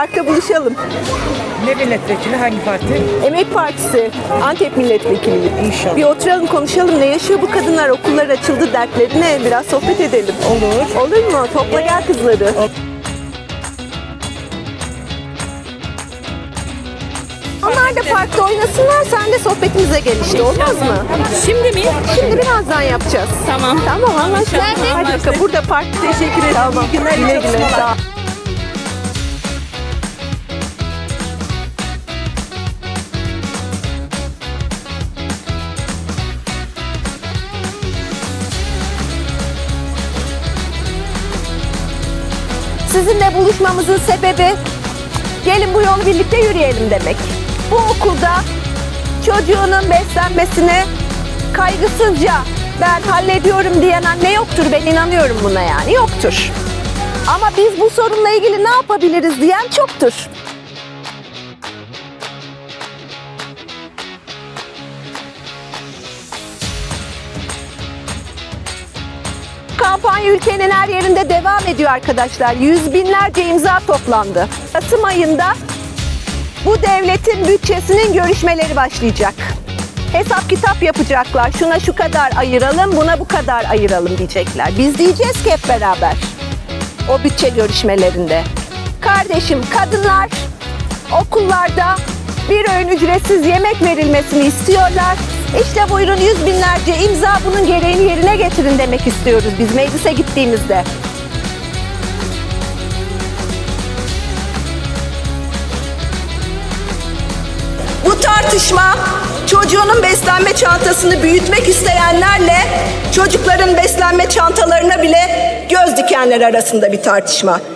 parkta buluşalım. Ne milletvekili hangi parti? Emek Partisi, Antep Milletvekili. İnşallah. Bir oturalım konuşalım. Ne yaşıyor bu kadınlar? Okullar açıldı. Dertleri ne? Biraz sohbet edelim. Olur. Olur mu? Topla gel kızları. Onlar da parkta oynasınlar. Sen de sohbetimize gel işte. Olmaz mı? Şimdi mi? Şimdi birazdan yapacağız. Tamam. Tamam anlaştık. Hadi. Burada park. Teşekkür ederim. Tamam. İyi günler, iyi güle güle. Sağ ol. Sizinle buluşmamızın sebebi gelin bu yolu birlikte yürüyelim demek. Bu okulda çocuğunun beslenmesini kaygısızca ben hallediyorum diyen anne yoktur. Ben inanıyorum buna yani yoktur. Ama biz bu sorunla ilgili ne yapabiliriz diyen çoktur. Kampanya ülkenin her yerinde devam ediyor arkadaşlar. Yüz binlerce imza toplandı. Kasım ayında bu devletin bütçesinin görüşmeleri başlayacak. Hesap kitap yapacaklar. Şuna şu kadar ayıralım, buna bu kadar ayıralım diyecekler. Biz diyeceğiz ki hep beraber o bütçe görüşmelerinde. Kardeşim kadınlar okullarda bir öğün ücretsiz yemek verilmesini istiyorlar. İşte buyurun yüz binlerce imza bunun gereğini yerine getirin demek istiyoruz biz meclise gittiğimizde. Bu tartışma çocuğunun beslenme çantasını büyütmek isteyenlerle çocukların beslenme çantalarına bile göz dikenler arasında bir tartışma.